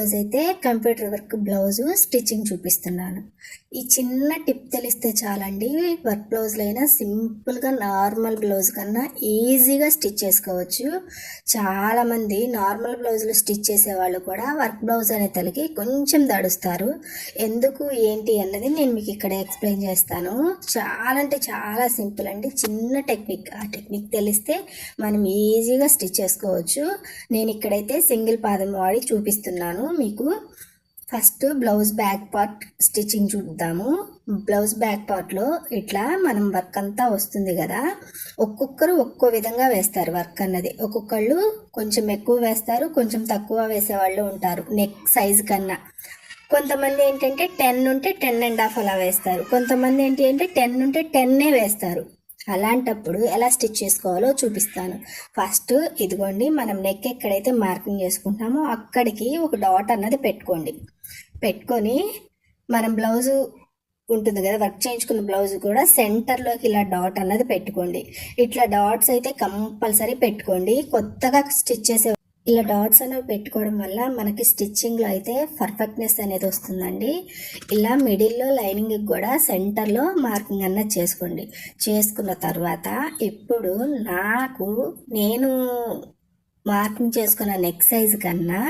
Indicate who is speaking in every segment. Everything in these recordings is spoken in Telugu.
Speaker 1: ఈరోజు అయితే కంప్యూటర్ వర్క్ బ్లౌజు స్టిచ్చింగ్ చూపిస్తున్నాను. ఈ చిన్న టిప్ తెలిస్తే చాలండి వర్క్ బ్లౌజ్లో అయినా సింపుల్గా నార్మల్ బ్లౌజ్ కన్నా ఈజీగా స్టిచ్ చేసుకోవచ్చు. చాలామంది నార్మల్ బ్లౌజులు స్టిచ్ చేసేవాళ్ళు కూడా వర్క్ బ్లౌజ్ అనే తలకి కొంచెం దడుస్తారు ఎందుకు ఏంటి అన్నది నేను మీకు ఇక్కడ ఎక్స్ప్లెయిన్ చేస్తాను. చాలా అంటే చాలా సింపుల్ అండి చిన్న టెక్నిక్. ఆ టెక్నిక్ తెలిస్తే మనం ఈజీగా స్టిచ్ చేసుకోవచ్చు. నేను ఇక్కడైతే సింగిల్ పాదం వాడి చూపిస్తున్నాను. మీకు first blouse back part stitching చూద్దాము. బ్లౌజ్ బ్యాక్ పార్ట్లో ఇట్లా మనం వర్క్ అంతా వస్తుంది కదా. ఒక్కొక్కరు ఒక్కో విధంగా వేస్తారు వర్క్ అన్నది. ఒక్కొక్కళ్ళు కొంచెం ఎక్కువ వేస్తారు కొంచెం తక్కువ వేసేవాళ్ళు ఉంటారు నెక్ సైజ్ కన్నా. కొంతమంది ఏంటంటే టెన్ ఉంటే టెన్ అండ్ హాఫ్ అలా వేస్తారు. కొంతమంది ఏంటి అంటే టెన్ ఉంటే టెన్నే వేస్తారు. అలాంటప్పుడు ఎలా స్టిచ్ చేసుకోవాలో చూపిస్తాను. ఫస్ట్ ఇదిగోండి మనం నెక్ ఎక్కడైతే మార్కింగ్ చేసుకుంటామో అక్కడికి ఒక డాట్ అన్నది పెట్టుకోండి. పెట్టుకొని మనం బ్లౌజు ఉంటుంది కదా వర్క్ చేయించుకున్న బ్లౌజ్ కూడా సెంటర్లోకి ఇలా డాట్ అన్నది పెట్టుకోండి. ఇట్లా డాట్స్ అయితే కంపల్సరీ పెట్టుకోండి. కొత్తగా స్టిచ్ చేసే ఇలా డాట్స్ అనేవి పెట్టుకోవడం వల్ల మనకి స్టిచ్చింగ్లో అయితే పర్ఫెక్ట్నెస్ అనేది వస్తుందండి. ఇలా మిడిల్లో లైనింగ్కి కూడా సెంటర్లో మార్కింగ్ అన్నది చేసుకోండి. చేసుకున్న తర్వాత ఇప్పుడు నాకు నేను మార్కింగ్ చేసుకున్న నెక్ సైజు కన్నా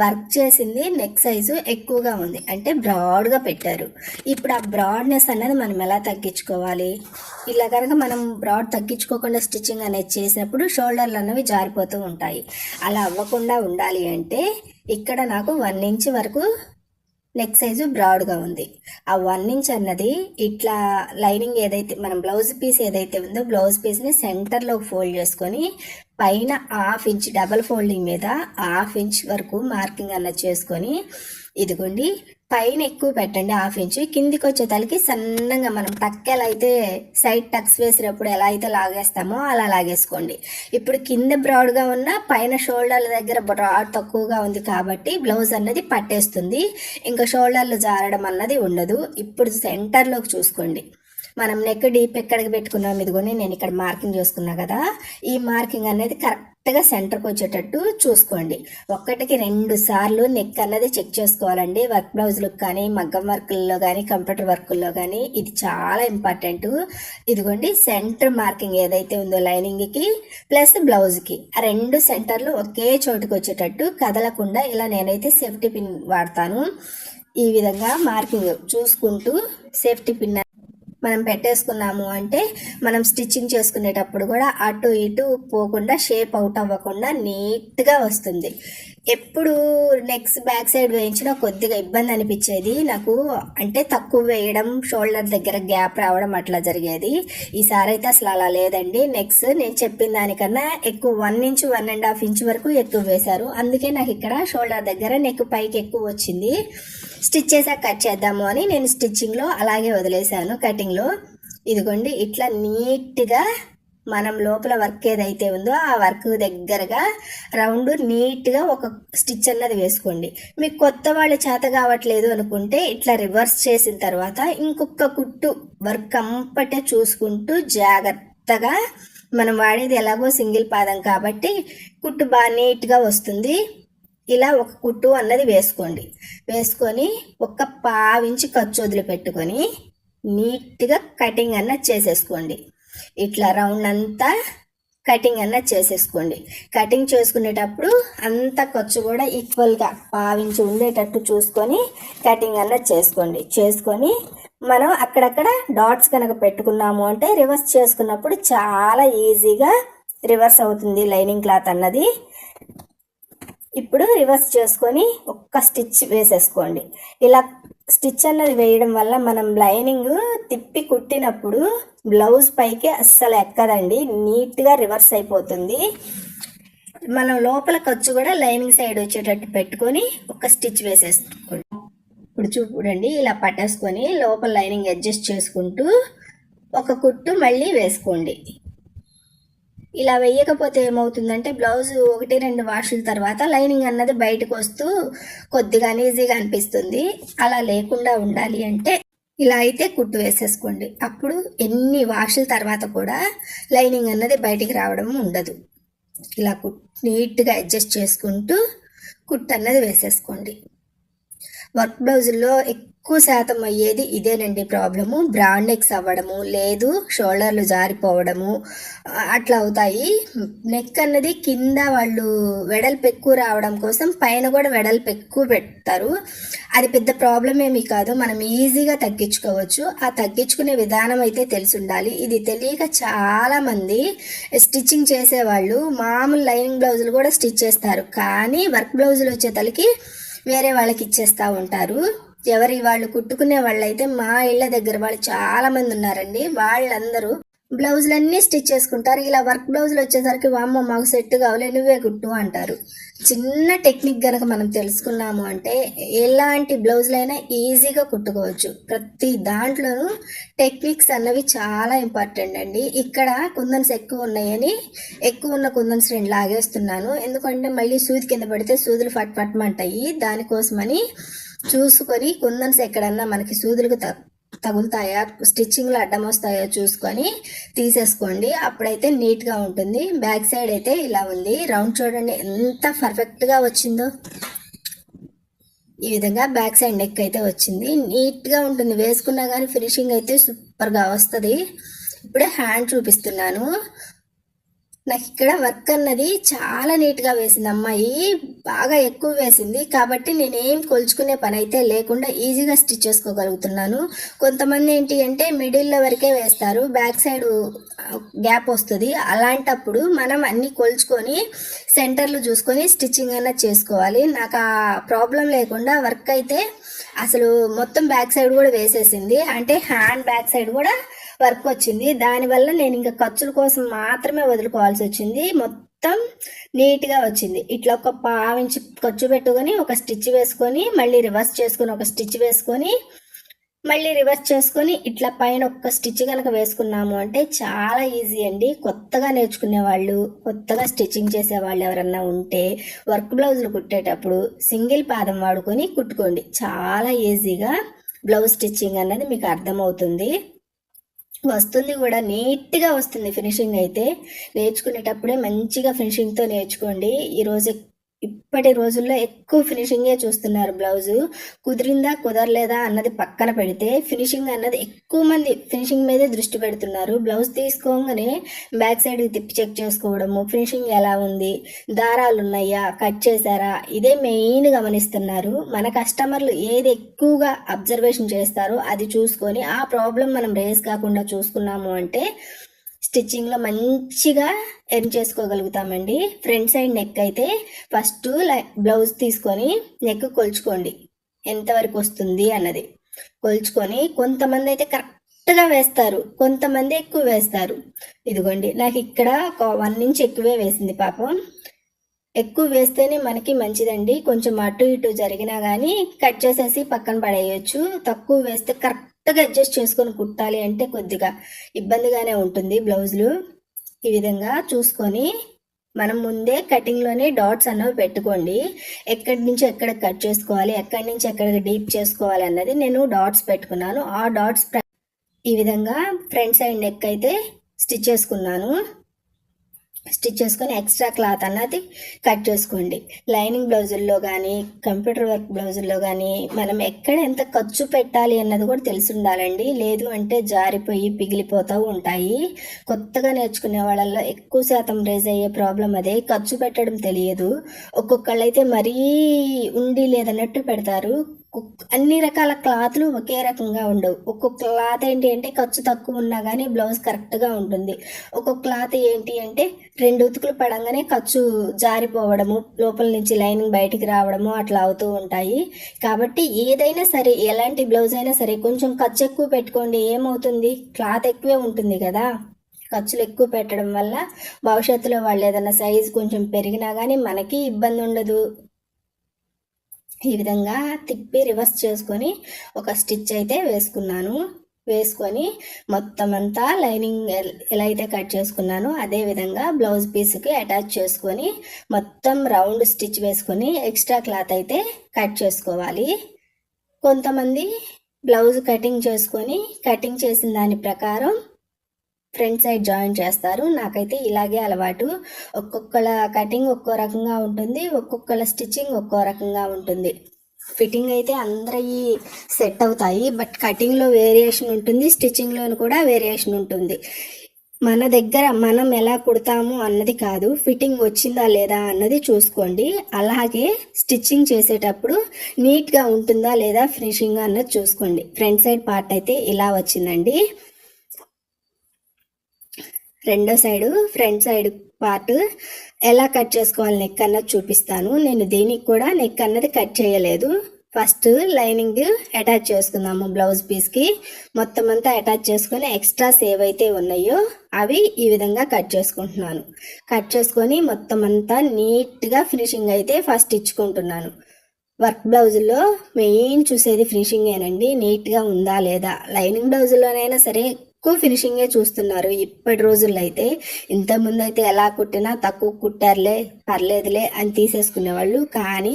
Speaker 1: వర్క్ చేసింది నెక్ సైజు ఎక్కువగా ఉంది. అంటే బ్రాడ్గా పెట్టారు. ఇప్పుడు ఆ బ్రాడ్నెస్ అనేది మనం ఎలా తగ్గించుకోవాలి? ఇలా కనుక మనం బ్రాడ్ తగ్గించుకోకుండా స్టిచ్చింగ్ అనేది చేసినప్పుడు షోల్డర్లు అనేవి జారిపోతూ ఉంటాయి. అలా అవ్వకుండా ఉండాలి అంటే ఇక్కడ నాకు వన్ ఇంచ్ వరకు నెక్ సైజు బ్రాడ్గా ఉంది. ఆ వన్ ఇంచ్ అన్నది ఇట్లా లైనింగ్ ఏదైతే మనం బ్లౌజ్ పీస్ ఏదైతే ఉందో బ్లౌజ్ పీస్ని సెంటర్లో ఫోల్డ్ చేసుకొని పైన హాఫ్ ఇంచ్ డబల్ ఫోల్డింగ్ మీద హాఫ్ ఇంచ్ వరకు మార్కింగ్ అన్నది చేసుకొని ఇదిగోండి పైన ఎక్కువ పెట్టండి హాఫ్ ఇంచ్. కిందికి వచ్చే తలకి సన్నగా మనం టక్ ఎలా అయితే సైడ్ టక్స్ వేసినప్పుడు ఎలా అయితే లాగేస్తామో అలా లాగేసుకోండి. ఇప్పుడు కింద బ్రాడ్గా ఉన్న పైన షోల్డర్ల దగ్గర బ్రాడ్ తక్కువగా ఉంది కాబట్టి బ్లౌజ్ అన్నది పట్టేస్తుంది. ఇంకా షోల్డర్లు జారడం అన్నది ఉండదు. ఇప్పుడు సెంటర్లోకి చూసుకోండి. మనం నెక్ డీప్ ఎక్కడికి పెట్టుకున్నాం? ఇదిగోని నేను ఇక్కడ మార్కింగ్ చేసుకున్నా కదా. ఈ మార్కింగ్ అనేది కరెక్ట్గా సెంటర్కి వచ్చేటట్టు చూసుకోండి. ఒక్కటికి రెండు సార్లు నెక్ అన్నది చెక్ చేసుకోవాలండి. వర్క్ బ్లౌజ్లకు కానీ మగ్గం వర్క్లలో కానీ కంప్యూటర్ వర్క్ల్లో కానీ ఇది చాలా ఇంపార్టెంట్ ఇదిగోండి సెంటర్ మార్కింగ్ ఏదైతే ఉందో లైనింగ్కి ప్లస్ బ్లౌజ్కి ఆ రెండు సెంటర్లు ఒకే చోటుకు వచ్చేటట్టు కదలకుండా ఇలా నేనైతే సేఫ్టీ పిన్ వాడతాను. ఈ విధంగా మార్కింగ్ చూసుకుంటూ సేఫ్టీ పిన్ మనం పెట్టేసుకున్నాము అంటే మనం స్టిచ్చింగ్ చేసుకునేటప్పుడు కూడా అటు ఇటు పోకుండా షేప్ అవుట్ అవ్వకుండా నీట్గా వస్తుంది. ఎప్పుడు నెక్స్ట్ బ్యాక్ సైడ్ వేయించినా కొద్దిగా ఇబ్బంది అనిపించేది. నాకు అంటే తక్కువ వేయడం షోల్డర్ దగ్గర గ్యాప్ రావడం అట్లా జరిగేది. ఈసారి అయితే అసలు అలా లేదండి. నెక్స్ట్ నేను చెప్పిన దానికన్నా ఎక్కువ one inch one and half inch వరకు ఎక్కువ వేశారు. అందుకే నాకు ఇక్కడ షోల్డర్ దగ్గర నెక్ పైకి ఎక్కువ వచ్చింది. స్టిచ్ చేసాక కట్ చేద్దాము అని నేను స్టిచ్చింగ్లో అలాగే వదిలేశాను కటింగ్లో. ఇదిగోండి ఇట్లా నీట్గా మనం లోపల వర్క్ ఏదైతే ఉందో ఆ వర్క్ దగ్గరగా రౌండ్ నీట్గా ఒక స్టిచ్ అన్నది వేసుకోండి. మీకు కొత్త వాళ్ళు చేత కావట్లేదు అనుకుంటే ఇట్లా రివర్స్ చేసిన తర్వాత ఇంకొక కుట్టు వర్క్ అంపటే చూసుకుంటూ జాగ్రత్తగా మనం వాడేది ఎలాగో సింగిల్ పాదం కాబట్టి కుట్టు బాగా నీట్గా వస్తుంది. ఇలా ఒక కుట్టు అన్నది వేసుకోండి. వేసుకొని ఒక పావించి ఖర్చు వదిలిపెట్టుకొని నీట్గా కటింగ్ అన్న చేసేసుకోండి. ఇట్లా రౌండ్ అంతా కటింగ్ అన్న చేసేసుకోండి. కటింగ్ చేసుకునేటప్పుడు అంత ఖర్చు కూడా ఈక్వల్గా పావించి ఉండేటట్టు చూసుకొని కటింగ్ అన్న చేసుకోండి. చేసుకొని మనం అక్కడక్కడ డాట్స్ కనుక పెట్టుకున్నాము అంటే రివర్స్ చేసుకున్నప్పుడు చాలా ఈజీగా రివర్స్ అవుతుంది లైనింగ్ క్లాత్ అన్నది. ఇప్పుడు రివర్స్ చేసుకొని ఒక్క స్టిచ్ వేసేసుకోండి. ఇలా స్టిచ్ అన్నది వేయడం వల్ల మనం లైనింగ్ తిప్పి కుట్టినప్పుడు బ్లౌజ్ పైకి అస్సలు ఎక్కదండి. నీట్గా రివర్స్ అయిపోతుంది. మనం లోపల ఖర్చు కూడా లైనింగ్ సైడ్ వచ్చేటట్టు పెట్టుకొని ఒక స్టిచ్ వేసేసుకోండి. ఇప్పుడు చూడండి ఇలా పట్టేసుకొని లోపల లైనింగ్ అడ్జస్ట్ చేసుకుంటూ ఒక కుట్టు మళ్ళీ వేసుకోండి. ఇలా వేయకపోతే ఏమవుతుందంటే బ్లౌజ్ ఒకటి రెండు వాషుల తర్వాత లైనింగ్ అన్నది బయటకు వస్తూ కొద్దిగా ఈజీగా అనిపిస్తుంది. అలా లేకుండా ఉండాలి అంటే ఇలా అయితే కుట్టు వేసేసుకోండి. అప్పుడు ఎన్ని వాషుల తర్వాత కూడా లైనింగ్ అన్నది బయటికి రావడం ఉండదు. ఇలా కుట్ నీట్గా అడ్జస్ట్ చేసుకుంటూ కుట్టు అన్నది వేసేసుకోండి. వర్క్ బ్లౌజుల్లో ఎక్కువ శాతం అయ్యేది ఇదేనండి ప్రాబ్లము. బ్రాండ్ నెక్స్ అవ్వడము లేదు షోల్డర్లు జారిపోవడము అట్లా అవుతాయి. నెక్ అన్నది కింద వాళ్ళు వెడల్పు ఎక్కువ రావడం కోసం పైన కూడా వెడల్పు ఎక్కువ పెడతారు. అది పెద్ద ప్రాబ్లం ఏమీ కాదు. మనం ఈజీగా తగ్గించుకోవచ్చు. ఆ తగ్గించుకునే విధానం అయితే తెలిసి ఉండాలి ఇది తెలియక చాలామంది స్టిచ్చింగ్ చేసేవాళ్ళు మామూలు లైనింగ్ బ్లౌజులు కూడా స్టిచ్ చేస్తారు. కానీ వర్క్ బ్లౌజులు వచ్చేతలకి వేరే వాళ్ళకి ఇచ్చేస్తూ ఉంటారు. ఎవరి వాళ్ళు కుట్టుకునే వాళ్ళైతే మా ఇళ్ళ దగ్గర వాళ్ళు చాలా మంది ఉన్నారండి. వాళ్ళందరూ బ్లౌజులన్నీ స్టిచ్ చేసుకుంటారు. ఇలా వర్క్ బ్లౌజులు వచ్చేసరికి వామ్మ మాకు సెట్ కావాలి నువ్వే కుట్టు అంటారు. చిన్న టెక్నిక్ గనక మనం తెలుసుకున్నాము అంటే ఎలాంటి బ్లౌజులైనా ఈజీగా కుట్టుకోవచ్చు. ప్రతి దాంట్లోనూ టెక్నిక్స్ అన్నవి చాలా ఇంపార్టెంట్ అండి. ఇక్కడ కుందన్స్ ఎక్కువ ఉన్నాయని ఎక్కువ ఉన్న కుందన్స్ రెండు లాగేస్తున్నాను. ఎందుకంటే మళ్ళీ సూది కింద పడితే సూదులు ఫట్ ఫట్మంటాయి దానికోసమని చూసుకొని కుందన్స్ ఎక్కడన్నా మనకి సూదులకు తగులుతాయా? స్టిచ్చింగ్లో అడ్డం వస్తాయో చూసుకొని తీసేసుకోండి. అప్పుడైతే నీట్గా ఉంటుంది. బ్యాక్ సైడ్ అయితే ఇలా ఉంది. రౌండ్ చూడండి. ఎంత పర్ఫెక్ట్గా వచ్చిందో. ఈ విధంగా బ్యాక్ సైడ్ నెక్ అయితే వచ్చింది. నీట్గా ఉంటుంది. వేసుకున్నా కానీ ఫినిషింగ్ అయితే సూపర్గా వస్తుంది. ఇప్పుడే హ్యాండ్ చూపిస్తున్నాను. నాకు ఇక్కడ వర్క్ అన్నది చాలా నీట్గా వేసింది. అమ్మాయి బాగా ఎక్కువ వేసింది. కాబట్టి నేనేం కొలుచుకునే పని అయితే లేకుండా ఈజీగా స్టిచ్ చేసుకోగలుగుతున్నాను. కొంతమంది ఏంటి అంటే మిడిల్లో వరకే వేస్తారు. బ్యాక్ సైడ్ గ్యాప్ వస్తుంది. అలాంటప్పుడు మనం అన్ని కొలుచుకొని సెంటర్లు చూసుకొని స్టిచ్చింగ్ అయినా చేసుకోవాలి. నాకు ఆ ప్రాబ్లం లేకుండా వర్క్ అయితే అసలు మొత్తం బ్యాక్ సైడ్ కూడా వేసేసింది. అంటే హ్యాండ్ బ్యాక్ సైడ్ కూడా వర్క్ వచ్చింది. దానివల్ల నేను ఇంకా ఖర్చుల కోసం మాత్రమే వదులుకోవాల్సి వచ్చింది. మొత్తం నీట్గా వచ్చింది. ఇట్లా ఒక పావించి ఖర్చు పెట్టుకొని ఒక స్టిచ్ వేసుకొని మళ్ళీ రివర్స్ చేసుకొని ఒక స్టిచ్ వేసుకొని మళ్ళీ రివర్స్ చేసుకొని ఇట్లా పైన ఒక్క స్టిచ్ కనుక వేసుకున్నాము అంటే చాలా ఈజీ అండి. కొత్తగా నేర్చుకునే వాళ్ళు కొత్తగా స్టిచ్చింగ్ చేసే వాళ్ళు ఎవరన్నా ఉంటే వర్క్ బ్లౌజులు కుట్టేటప్పుడు సింగిల్ పాదం వాడుకొని కుట్టుకోండి. చాలా ఈజీగా బ్లౌజ్ స్టిచ్చింగ్ అన్నది మీకు అర్థమవుతుంది. వస్తుంది కూడా నీట్గా వస్తుంది ఫినిషింగ్ అయితే. నేర్చుకునేటప్పుడే మంచిగా ఫినిషింగ్తో నేర్చుకోండి. ఈరోజు ఇప్పటి రోజుల్లో ఎక్కువ ఫినిషింగే చూస్తున్నారు బ్లౌజు కుదిరిందా కుదరలేదా అన్నది పక్కన పెడితే ఫినిషింగ్ అన్నది ఎక్కువ మంది ఫినిషింగ్ మీదే దృష్టి పెడుతున్నారు. బ్లౌజ్ తీసుకోగానే బ్యాక్ సైడ్ తిప్పి చెక్ చేసుకోవడము ఫినిషింగ్ ఎలా ఉంది దారాలు ఉన్నాయా కట్ చేశారా ఇదే మెయిన్ గమనిస్తున్నారు. మన కస్టమర్లు ఏది ఎక్కువగా అబ్జర్వేషన్ చేస్తారో అది చూసుకొని ఆ ప్రాబ్లం మనం రేస్ కాకుండా చూసుకున్నాము అంటే స్టిచ్చింగ్లో మంచిగా ఎర్న్ చేసుకోగలుగుతామండి. ఫ్రంట్ సైడ్ నెక్ అయితే ఫస్ట్ బ్లౌజ్ తీసుకొని నెక్ కొలుచుకోండి. ఎంతవరకు వస్తుంది అన్నది. కొలుచుకొని కొంతమంది అయితే కరెక్ట్గా వేస్తారు. కొంతమంది ఎక్కువ వేస్తారు. ఇదిగోండి నాకు ఇక్కడ ఒక వన్ ఇంచ్ ఎక్కువే వేసింది పాపం. ఎక్కువ వేస్తేనే మనకి మంచిదండి. కొంచెం అటు ఇటు జరిగినా కానీ కట్ చేసేసి పక్కన పడేయచ్చు. తక్కువ వేస్తే కరెక్ట్ కరెక్ట్గా అడ్జస్ట్ చేసుకొని కుట్టాలి అంటే కొద్దిగా ఇబ్బందిగానే ఉంటుంది బ్లౌజులు. ఈ విధంగా చూసుకొని మనం ముందే కటింగ్లోనే డాట్స్ అన్నవి పెట్టుకోండి. ఎక్కడి నుంచి ఎక్కడ కట్ చేసుకోవాలి ఎక్కడి నుంచి ఎక్కడ డీప్ చేసుకోవాలి అన్నది నేను డాట్స్ పెట్టుకున్నాను. ఆ డాట్స్ ఈ విధంగా ఫ్రంట్ సైడ్ నెక్ అయితే స్టిచ్ చేసుకున్నాను. స్టిచ్ చేసుకొని ఎక్స్ట్రా క్లాత్ అన్నది కట్ చేసుకోండి. లైనింగ్ బ్లౌజుల్లో కానీ కంప్యూటర్ వర్క్ బ్లౌజుల్లో కానీ మనం ఎక్కడ ఎంత ఖర్చు పెట్టాలి అన్నది కూడా తెలిసి ఉండాలండి లేదు అంటే జారిపోయి పిగిలిపోతూ ఉంటాయి. కొత్తగా నేర్చుకునే వాళ్ళల్లో ఎక్కువ శాతం రేజ్ అయ్యే ప్రాబ్లం అదే. ఖర్చు పెట్టడం తెలియదు. ఒక్కొక్కళ్ళైతే మరీ ఉండి లేదన్నట్టు పెడతారు. అన్ని రకాల క్లాత్లు ఒకే రకంగా ఉండవు. ఒక్కొక్క క్లాత్ ఏంటి అంటే ఖర్చు తక్కువ ఉన్నా కానీ బ్లౌజ్ కరెక్ట్గా ఉంటుంది. ఒక్కొక్క క్లాత్ ఏంటి అంటే రెండు ఉతుకులు పడంగానే ఖర్చు జారిపోవడము లోపల నుంచి లైనింగ్ బయటికి రావడము అట్లా అవుతూ ఉంటాయి. కాబట్టి ఏదైనా సరే ఎలాంటి బ్లౌజ్ అయినా సరే కొంచెం ఖర్చు ఎక్కువ పెట్టుకోండి ఏమవుతుంది? క్లాత్ ఎక్కువే ఉంటుంది కదా. ఖర్చులు ఎక్కువ పెట్టడం వల్ల భవిష్యత్తులో వాళ్ళు ఏదైనా సైజు కొంచెం పెరిగినా కానీ మనకి ఇబ్బంది ఉండదు. ఈ విధంగా తిప్పి రివర్స్ చేసుకొని ఒక స్టిచ్ అయితే వేసుకున్నాను. వేసుకొని మొత్తం అంతా లైనింగ్ ఎలా అయితే కట్ చేసుకున్నానో అదే విధంగా బ్లౌజ్ పీస్కి అటాచ్ చేసుకొని మొత్తం రౌండ్ స్టిచ్ వేసుకొని ఎక్స్ట్రా క్లాత్ అయితే కట్ చేసుకోవాలి. కొంతమంది బ్లౌజ్ కటింగ్ చేసుకొని కటింగ్ చేసిన దాని ప్రకారం ఫ్రంట్ సైడ్ జాయిన్ చేస్తారు. నాకైతే ఇలాగే అలవాటు. ఒక్కొక్కల కటింగ్ ఒక్కో రకంగా ఉంటుంది. ఒక్కొక్కల స్టిచ్చింగ్ ఒక్కో రకంగా ఉంటుంది. ఫిట్టింగ్ అయితే అందరివి సెట్ అవుతాయి. బట్ కటింగ్లో వేరియేషన్ ఉంటుంది. స్టిచ్చింగ్లోను కూడా వేరియేషన్ ఉంటుంది. మన దగ్గర మనం ఎలా కుడతాము అన్నది కాదు. ఫిట్టింగ్ వచ్చిందా లేదా అన్నది చూసుకోండి. అలాగే స్టిచ్చింగ్ చేసేటప్పుడు నీట్గా ఉంటుందా లేదా ఫినిషింగ్ అన్నది చూసుకోండి. ఫ్రంట్ సైడ్ పార్ట్ అయితే ఇలా వచ్చిందండి. రెండో సైడు ఫ్రంట్ సైడ్ పార్ట్ ఎలా కట్ చేసుకోవాలి నెక్ అన్నది చూపిస్తాను. నేను దీనికి కూడా నెక్ అన్నది కట్ చేయలేదు. ఫస్ట్ లైనింగ్ అటాచ్ చేసుకుందాము బ్లౌజ్ పీస్కి మొత్తం అంతా అటాచ్ చేసుకొని ఎక్స్ట్రా సేవ్ అయితే ఉన్నాయో అవి ఈ విధంగా కట్ చేసుకుంటున్నాను. కట్ చేసుకొని మొత్తం అంతా నీట్గా ఫినిషింగ్ అయితే ఫస్ట్ ఇచ్చుకుంటున్నాను. వర్క్ బ్లౌజుల్లో మెయిన్ చూసేది ఫినిషింగేనండి నీట్గా ఉందా లేదా? లైనింగ్ బ్లౌజులోనైనా సరే తక్కువ ఫినిషింగే చూస్తున్నారు. ఇప్పటి రోజుల్లో అయితే ఇంతకుముందు అయితే ఎలా కుట్టినా తక్కువ కుట్టారులే పర్లేదులే అని తీసేసుకునేవాళ్ళు. కానీ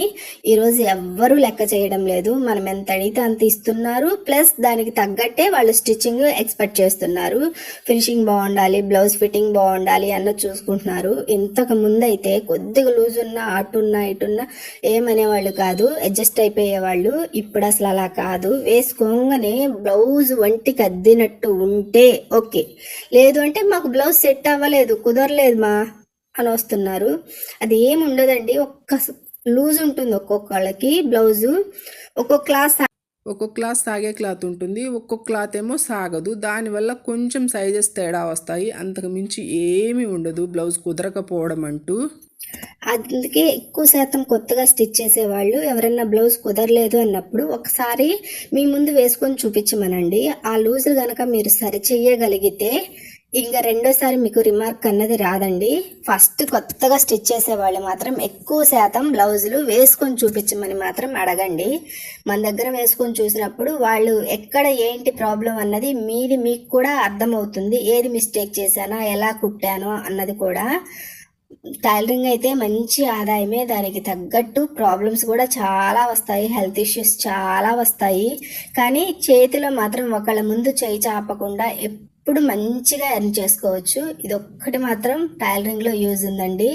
Speaker 1: ఈరోజు ఎవ్వరూ లెక్క చేయడం లేదు. మనం ఎంత అడిగితే అంత ఇస్తున్నారు. ప్లస్ దానికి తగ్గట్టే వాళ్ళు స్టిచ్చింగ్ ఎక్స్పెక్ట్ చేస్తున్నారు. ఫినిషింగ్ బాగుండాలి బ్లౌజ్ ఫిట్టింగ్ బాగుండాలి అన్న చూసుకుంటున్నారు. ఇంతకు ముందు అయితే కొద్దిగా లూజ్ ఉన్నా అటున్నా ఇటున్నా ఏమనేవాళ్ళు కాదు. అడ్జస్ట్ అయిపోయేవాళ్ళు. ఇప్పుడు అసలు అలా కాదు. వేసుకోగానే బ్లౌజ్ వంటికి అద్దినట్టు ఉంటే ఓకే. లేదు అంటే మాకు బ్లౌజ్ సెట్ అవ్వలేదు కుదరలేదు మా అని వస్తున్నారు. అది ఏమి ఉండదండి ఒక్క లూజ్ ఉంటుంది ఒక్కొక్కళ్ళకి బ్లౌజు. ఒక్కొక్క క్లాస్
Speaker 2: ఒక్కొక్క క్లాత్ సాగే క్లాత్ ఉంటుంది ఒక్కొక్క క్లాత్ ఏమో సాగదు. దానివల్ల కొంచెం సైజెస్ తేడా వస్తాయి. అంతకు మించి ఏమీ ఉండదు బ్లౌజ్ కుదరకపోవడం అంటూ.
Speaker 1: అందుకే ఎక్కువ శాతం కొత్తగా స్టిచ్ చేసేవాళ్ళు ఎవరైనా బ్లౌజ్ కుదరలేదు అన్నప్పుడు ఒకసారి మీ ముందు వేసుకొని చూపించమనండి. ఆ లూజ్ కనుక మీరు సరి చేయగలిగితే ఇంకా రెండోసారి మీకు రిమార్క్ అన్నది రాదండి. ఫస్ట్ కొత్తగా స్టిచ్ చేసే వాళ్ళు మాత్రం ఎక్కువ శాతం బ్లౌజులు వేసుకొని చూపించమని మాత్రం అడగండి. మన దగ్గర వేసుకొని చూసినప్పుడు వాళ్ళు ఎక్కడ ఏంటి ప్రాబ్లం అన్నది మీది మీకు కూడా అర్థమవుతుంది. ఏది మిస్టేక్ చేశానా ఎలా కుట్టానో అన్నది కూడా టైలరింగ్ అయితే మంచి ఆదాయమే. దానికి తగ్గట్టు ప్రాబ్లమ్స్ కూడా చాలా వస్తాయి. హెల్త్ ఇష్యూస్ చాలా వస్తాయి. కానీ చేతిలో మాత్రం ఒకళ్ళ ముందు చేయి చాపకుండా ఎప్పుడు మంచిగా ఎర్న్ చేసుకోవచ్చు. ఇది ఒక్కటి మాత్రం టైలరింగ్లో యూజ్ ఉందండి.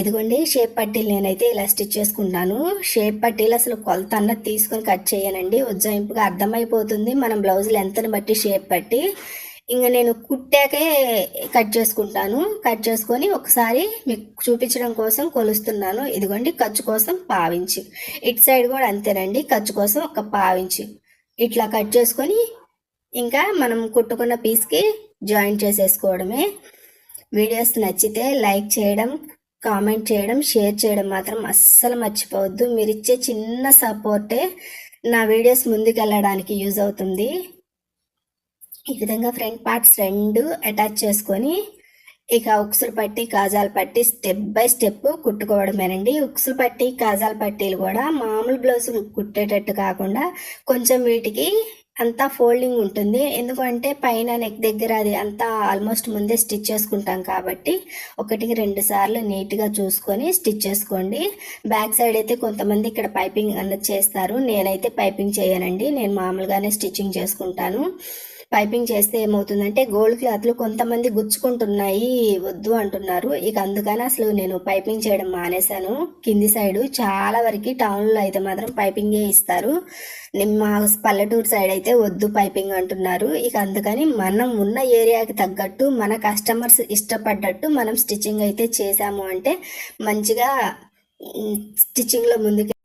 Speaker 1: ఇదిగోండి షేప్ పట్టీలు నేనైతే ఇలా స్టిచ్ చేసుకుంటాను. షేప్ పట్టీలు అసలు కొలత అన్నది తీసుకొని కట్ చేయనండి. ఉజ్జాయింపుగా అర్థమైపోతుంది. మనం బ్లౌజ్ లెంత్ని బట్టి షేప్ పట్టి. ఇంకా నేను కుట్టాకే కట్ చేసుకుంటాను. కట్ చేసుకొని ఒకసారి మీకు చూపించడం కోసం కొలుస్తున్నాను. ఇదిగోండి ఖర్చు కోసం పావించి ఇటు సైడ్ కూడా అంతేనండి ఖర్చు కోసం ఒక పావించి ఇట్లా కట్ చేసుకొని ఇంకా మనం కుట్టుకున్న పీస్కి జాయిన్ చేసేసుకోవడమే. వీడియోస్ నచ్చితే లైక్ చేయడం కామెంట్ చేయడం షేర్ చేయడం మాత్రం అస్సలు మర్చిపోవద్దు. మీరు ఇచ్చే చిన్న సపోర్టే నా వీడియోస్ ముందుకు వెళ్ళడానికి యూజ్ అవుతుంది. ఈ విధంగా ఫ్రంట్ పార్ట్స్ రెండు అటాచ్ చేసుకొని ఇక ఉక్సులు పట్టి కాజాలు పట్టి స్టెప్ బై స్టెప్ కుట్టుకోవడమేనండి. ఉక్సులు పట్టి కాజాలు పట్టీలు కూడా మామూలు బ్లౌజ్ కుట్టేటట్టు కాకుండా కొంచెం వీటికి అంతా ఫోల్డింగ్ ఉంటుంది. ఎందుకంటే పైన నెక్ దగ్గర అది అంతా ఆల్మోస్ట్ ముందే స్టిచ్ చేసుకుంటాం కాబట్టి ఒకటికి రెండు సార్లు నీట్గా చూసుకొని స్టిచ్ చేసుకోండి. బ్యాక్ సైడ్ అయితే కొంతమంది ఇక్కడ పైపింగ్ అన్నది చేస్తారు. నేనైతే పైపింగ్ చేయనండి. నేను మామూలుగానే స్టిచ్చింగ్ చేసుకుంటాను. పైపింగ్ చేస్తే ఏమవుతుందంటే గోల్డ్ క్లాత్లు కొంతమంది గుచ్చుకుంటున్నాయి వద్దు అంటున్నారు. ఇక అందుకని అసలు నేను పైపింగ్ చేయడం మానేశాను. కింది సైడు చాలా వరకు టౌన్లో అయితే మాత్రం పైపింగే ఇస్తారు. మా పల్లెటూరు సైడ్ అయితే వద్దు పైపింగ్ అంటున్నారు. ఇక అందుకని మనం ఉన్న ఏరియాకి తగ్గట్టు మన కస్టమర్స్ ఇష్టపడ్డట్టు మనం స్టిచ్చింగ్ అయితే చేసాము అంటే మంచిగా స్టిచ్చింగ్లో ముందుకు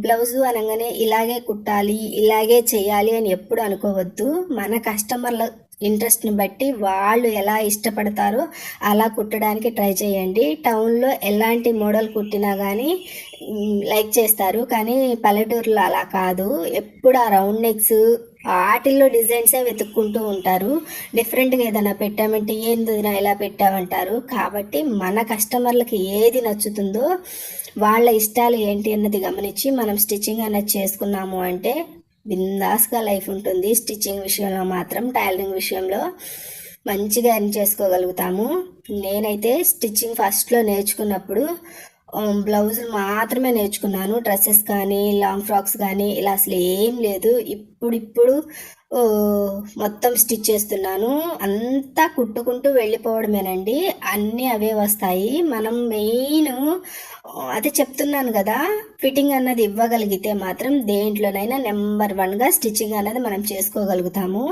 Speaker 1: బ్లౌజు అనగానే ఇలాగే కుట్టాలి ఇలాగే చేయాలి అని ఎప్పుడు అనుకోవద్దు. మన కస్టమర్ల ఇంట్రెస్ట్ని బట్టి వాళ్ళు ఎలా ఇష్టపడతారో అలా కుట్టడానికి ట్రై చేయండి. టౌన్లో ఎలాంటి మోడల్ కుట్టినా కానీ లైక్ చేస్తారు. కానీ పల్లెటూరులో అలా కాదు. ఎప్పుడు ఆ రౌండ్ నెక్స్ వాటిల్లో డిజైన్సే వెతుక్కుంటూ ఉంటారు. డిఫరెంట్గా ఏదైనా పెట్టామంటే ఏంది ఇలా పెట్టామంటారు. కాబట్టి మన కస్టమర్లకి ఏది నచ్చుతుందో వాళ్ళ ఇష్టాలు ఏంటి అన్నది గమనించి మనం స్టిచ్చింగ్ అన్నది చేసుకున్నాము అంటే బిందాస్గా లైఫ్ ఉంటుంది. స్టిచ్చింగ్ విషయంలో మాత్రం టైలరింగ్ విషయంలో మంచిగా ఎర్న్ చేసుకోగలుగుతాము. నేనైతే స్టిచ్చింగ్ ఫస్ట్లో నేర్చుకున్నప్పుడు బ్లౌజులు మాత్రమే నేర్చుకున్నాను. డ్రెస్సెస్ కానీ లాంగ్ ఫ్రాక్స్ కానీ ఇలా అసలు ఏం లేదు. ఇప్పుడిప్పుడు మొత్తం స్టిచ్ చేస్తున్నాను. అంతా కుట్టుకుంటూ వెళ్ళిపోవడమేనండి. అన్నీ అవే వస్తాయి. మనం మెయిన్ అదే చెప్తున్నాను కదా ఫిట్టింగ్ అన్నది ఇవ్వగలిగితే మాత్రం దేంట్లోనైనా నెంబర్ వన్గా స్టిచ్చింగ్ అన్నది మనం చేసుకోగలుగుతాము.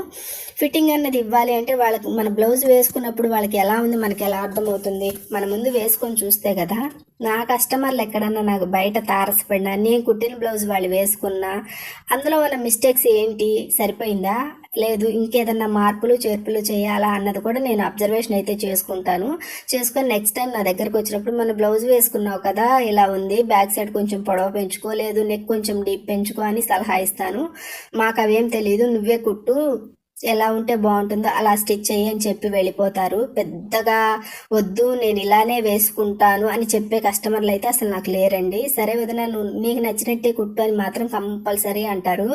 Speaker 1: ఫిట్టింగ్ అన్నది ఇవ్వాలి అంటే వాళ్ళకి మన బ్లౌజ్ వేసుకున్నప్పుడు వాళ్ళకి ఎలా ఉంది మనకి ఎలా అర్థమవుతుంది? మన ముందు వేసుకొని చూస్తే కదా నా కస్టమర్లు ఎక్కడన్నా నాకు బయట తారసపడినా నేను కుట్టిన బ్లౌజ్ వాళ్ళు వేసుకున్నా అందులో ఉన్న మిస్టేక్స్ ఏంటి సరిపోయిందా? లేదు ఇంకేదన్నా మార్పులు చేర్పులు చేయాలా అన్నది కూడా నేను అబ్జర్వేషన్ అయితే చేసుకుంటాను. చేసుకొని నెక్స్ట్ టైం నా దగ్గరకు వచ్చినప్పుడు మన బ్లౌజ్ వేసుకున్నావు కదా ఇలా ఉంది బ్యాక్ సైడ్ కొంచెం పొడవ పెంచుకో లేదు నెక్ కొంచెం డీప్ పెంచుకో అని సలహా ఇస్తాను. మాకు అవేం తెలియదు నువ్వే కుట్టు ఎలా ఉంటే బాగుంటుందో అలా స్టిచ్ చేయి అని చెప్పి వెళ్ళిపోతారు. పెద్దగా వద్దు నేను ఇలానే వేసుకుంటాను అని చెప్పే కస్టమర్లు అయితే అసలు నాకు లేరండి. సరే వదిన నువ్వు నీకు నచ్చినట్టే కుట్టు అని మాత్రం కంపల్సరీ అంటారు.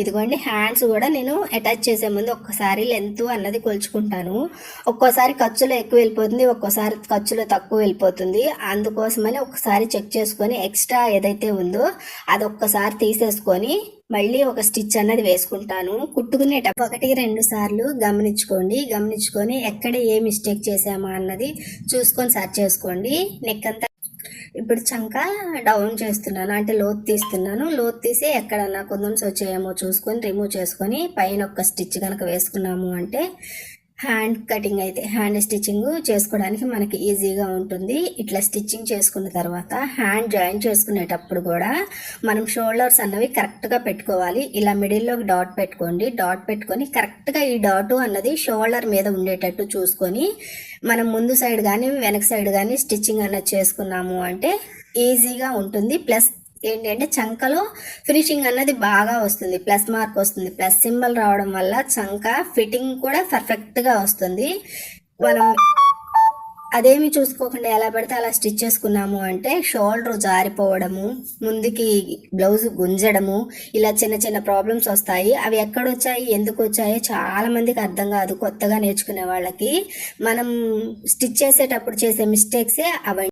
Speaker 1: ఇదిగోండి హ్యాండ్స్ కూడా నేను అటాచ్ చేసే ముందు ఒక్కసారి లెంత్ అన్నది కొలుచుకుంటాను. ఒక్కోసారి ఖర్చులో ఎక్కువ వెళ్ళిపోతుంది ఒక్కోసారి ఖర్చులో తక్కువ వెళ్ళిపోతుంది. అందుకోసమని ఒకసారి చెక్ చేసుకొని ఎక్స్ట్రా ఏదైతే ఉందో అది ఒక్కసారి తీసేసుకొని మళ్ళీ ఒక స్టిచ్ అన్నది వేసుకుంటాను. కుట్టుకునేటప్పుడు ఒకటి రెండు సార్లు గమనించుకోండి. గమనించుకొని ఎక్కడ ఏ మిస్టేక్ చేసామా అన్నది చూసుకొని సర్చ్ చేసుకోండి. నెక్ అంతా ఇప్పుడు చంక డౌన్ చేస్తున్నాను. అంటే లోతు తీస్తున్నాను. లోతు తీసి ఎక్కడన్నా కొందన్స్ వచ్చాయేమో చూసుకొని రిమూవ్ చేసుకొని పైన ఒక స్టిచ్ కనుక వేసుకున్నాము అంటే హ్యాండ్ కటింగ్ అయితే హ్యాండ్ స్టిచ్చింగ్ చేసుకోవడానికి మనకి ఈజీగా ఉంటుంది. ఇట్లా స్టిచ్చింగ్ చేసుకున్న తర్వాత హ్యాండ్ జాయిన్ చేసుకునేటప్పుడు కూడా మనం షోల్డర్స్ అన్నవి కరెక్ట్గా పెట్టుకోవాలి. ఇలా మిడిల్లో డాట్ పెట్టుకోండి. డాట్ పెట్టుకొని కరెక్ట్గా ఈ డాటు అన్నది షోల్డర్ మీద ఉండేటట్టు చూసుకొని మనం ముందు సైడ్ కానీ వెనక సైడ్ కానీ స్టిచ్చింగ్ అన్నది చేసుకున్నాము అంటే ఈజీగా ఉంటుంది. ప్లస్ ఏంటి అంటే చంకలో ఫినిషింగ్ అన్నది బాగా వస్తుంది. ప్లస్ మార్క్ వస్తుంది. ప్లస్ సింబల్ రావడం వల్ల చంక ఫిట్టింగ్ కూడా పర్ఫెక్ట్గా వస్తుంది. మనం అదేమి చూసుకోకుండా ఎలా పడితే అలా స్టిచ్ చేసుకున్నాము అంటే షోల్డర్ జారిపోవడము ముందుకి బ్లౌజ్ గుంజడము ఇలా చిన్న చిన్న ప్రాబ్లమ్స్ వస్తాయి. అవి ఎక్కడ వచ్చాయి ఎందుకు వచ్చాయో చాలా మందికి అర్థం కాదు. కొత్తగా నేర్చుకునే వాళ్ళకి. మనం స్టిచ్ చేసేటప్పుడు చేసే మిస్టేక్సే అవన్నీ.